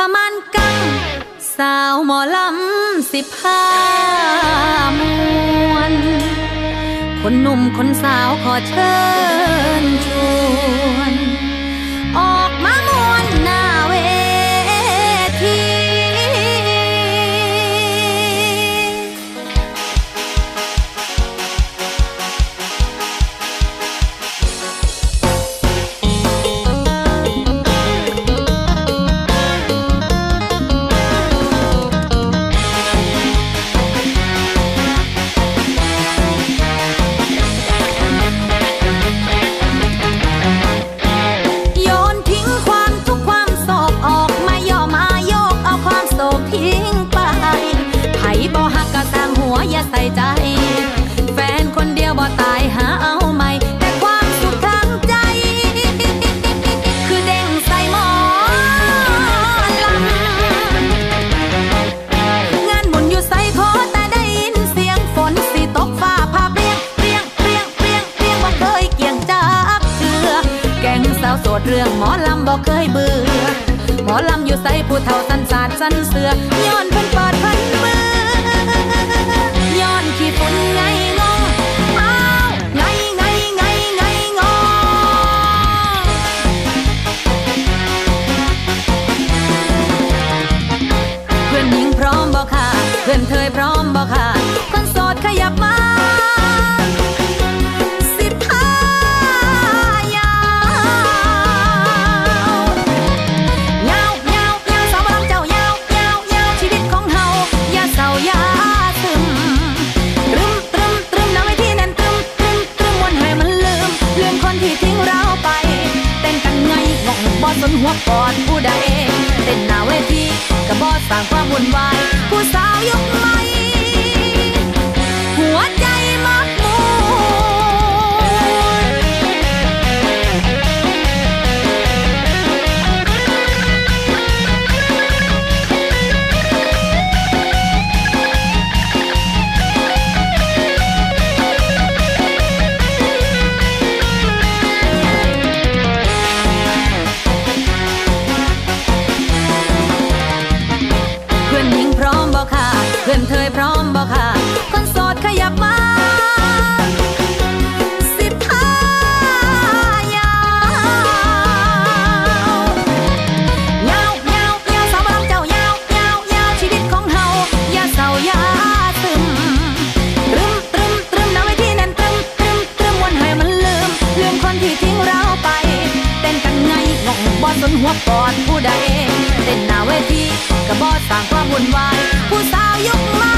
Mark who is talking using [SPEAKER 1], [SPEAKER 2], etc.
[SPEAKER 1] พมันกัง สาวหมอลำสิบห้ามวน คนหนุ่มคนสาวขอเชิญชวน ใส่ใจ แฟนคนเดียวบ่ตายหาเอาใหม่ แต่ความสุขทางใจ คือเด้งใส่หมอลำงานบุญอยู่ใส่ขอแต่ได้ยินเสียงฝนสิตกฟ้าผ่าเปรียงเปรียงเปรียงเปรียงเปรียงบ่เคยเกี่ยงจากเถือแก่งสาวโสดเรื่องหมอลำบ่เคยเบื่อหมอลำอยู่ใส่ผู้เฒ่าสันสาดสันเสือย้อนเพิ่นเปิ หัวปอดผู้ใดเต้นหน้าเวทีกับบอสร้างความวุ่นวายผู้ หัวปอดผู้ใดเต้นหน้าเวทีกระบอสร้างความวุ่นวาย ผู้สาวยุคใหม่